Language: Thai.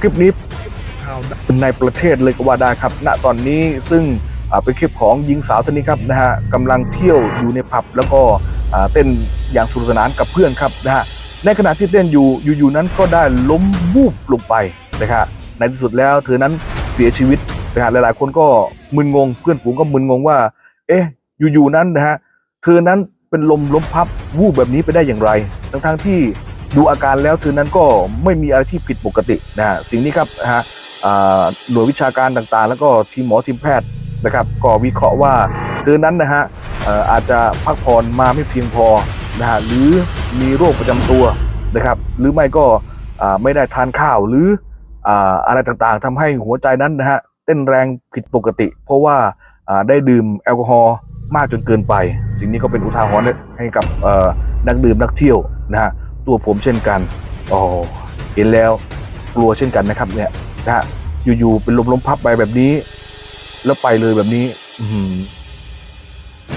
คลิปนี้ข่าวในประเทศเลยก็ว่าได้ครับ ณตอนนี้ซึ่งเป็นคลิปของหญิงสาวท่านนี้ครับนะฮะกำลังเที่ยวอยู่ในผับแล้วก็เต้นอย่างสนุกสนานกับเพื่อนครับนะฮะในขณะที่เต้นอยู่อยู่ๆนั้นก็ได้ล้มวูบลงไปนะครับในที่สุดแล้วเธอนั้นเสียชีวิตนะฮะหลายๆ คนก็มึนงง เพื่อนฝูงก็มึนงงว่า เอ๊ะอยู่ๆนั้นนะฮะเธอนั้นเป็นลมล้มพับวูบแบบนี้ไปได้อย่างไร ทั้งๆที่ ดูอาการแล้วเธอนั้นก็ไม่มีอะไรที่ผิดปกตินะฮะสิ่งนี้ครับนะฮะหน่วยวิชาการต่างๆ แล้วก็ทีมหมอทีมแพทย์นะครับ ก็วิเคราะห์ว่าเธอนั้นนะฮะอาจจะพักผ่อนมาไม่เพียงพอนะฮะหรือมีโรคประจำตัวนะครับ หรือไม่ก็ไม่ได้ทานข้าวหรืออะไรต่างๆทำให้หัวใจนั้นนะฮะเต้นแรงผิดปกติ เพราะว่าได้ดื่มแอลกอฮอล์มากจนเกินไป สิ่งนี้ก็เป็นอุทาหรณ์ให้กับนักดื่มนักเที่ยวนะฮะ ตัวผมเช่นกันอ๋อเห็นแล้วกลัวเช่นกันนะครับเนี่ยนะฮะอยู่ๆเป็นลมล้มพับไปแบบนี้ แล้วไปเลยแบบนี้ อื